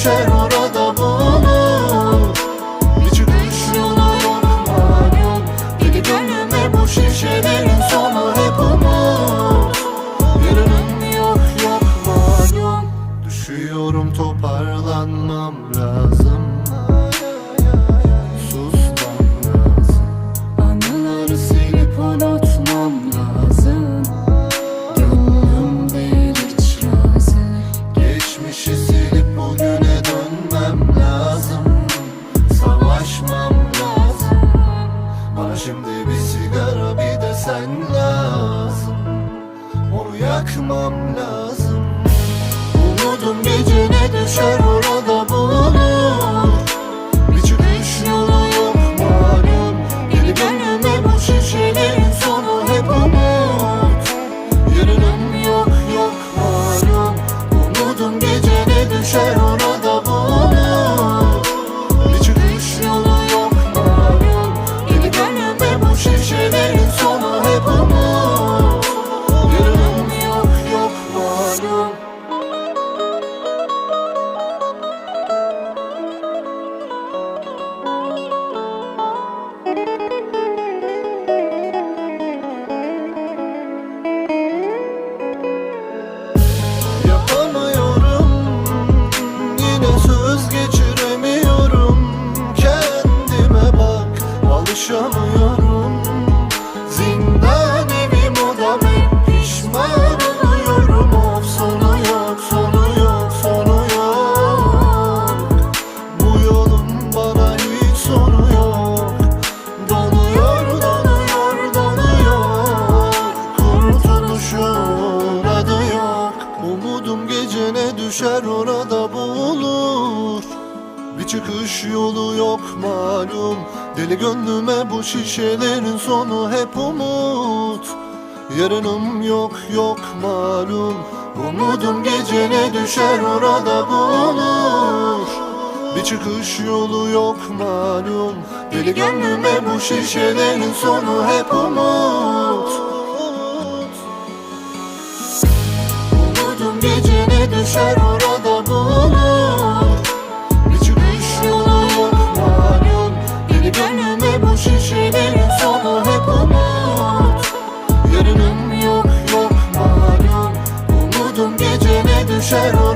düşer orada bulur yolu yok malum Deli gönlüme bu şişelerin sonu hep umut Yarınım yok yok malum Düşüyorum toparlanmam lazım lazım. Onu yakmam lazım. Umudum gecene düşer Alışamıyorum Zindan evim odam hep pişman oluyorum. Of sonu yok sonu yok sonu yok. Bu yolun bana hiç sonu yok. Donuyor donuyor donuyor. Kurtuluşun adı yok. Umudum gecene düşer orada bulur Bir çıkış yolu yok malum. Deli gönlüme bu şişelerin sonu hep umut. Yarınım yok yok malum. Umudum gecene düşer orada bulur. Bir çıkış yolu yok malum. Deli gönlüme bu şişelerin sonu hep umut широкой.